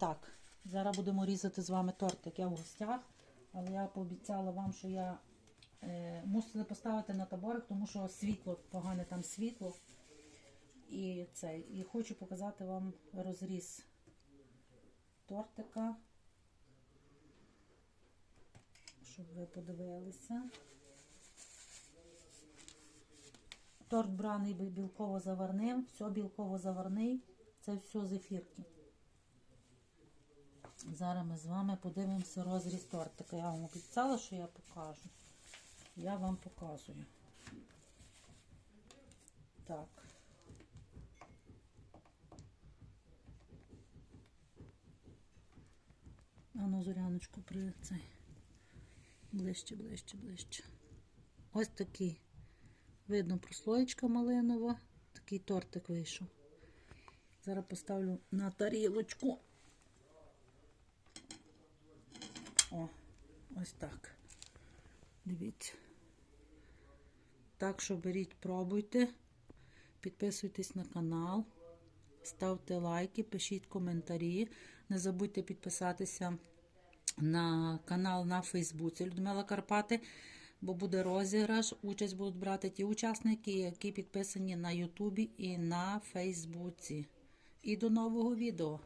так, зараз будемо різати з вами тортик. Я в гостях, але я пообіцяла вам, що я е, мусила поставити на таборик, тому що світло, погане там світло. І, це, і хочу показати вам розріз тортика, щоб ви подивилися. Торт браний білково-заварним, все білково-заварний, це все з ефірки. Зараз ми з вами подивимося розріз тортика. Я вам обіцяла, що я покажу. Я вам показую. Так. А ну, зоряночку при цей. Ближче, ближче, ближче. Ось такий. Видно прослоєчка малинова. Такий тортик вийшов. Зараз поставлю на тарілочку. Ось так. Дивіться. Так що беріть, пробуйте. Підписуйтесь на канал, ставте лайки, пишіть коментарі. Не забудьте підписатися на канал на Фейсбуці Людмила Карпати, бо буде розіграш. Участь будуть брати ті учасники, які підписані на Ютубі і на Фейсбуці. І до нового відео.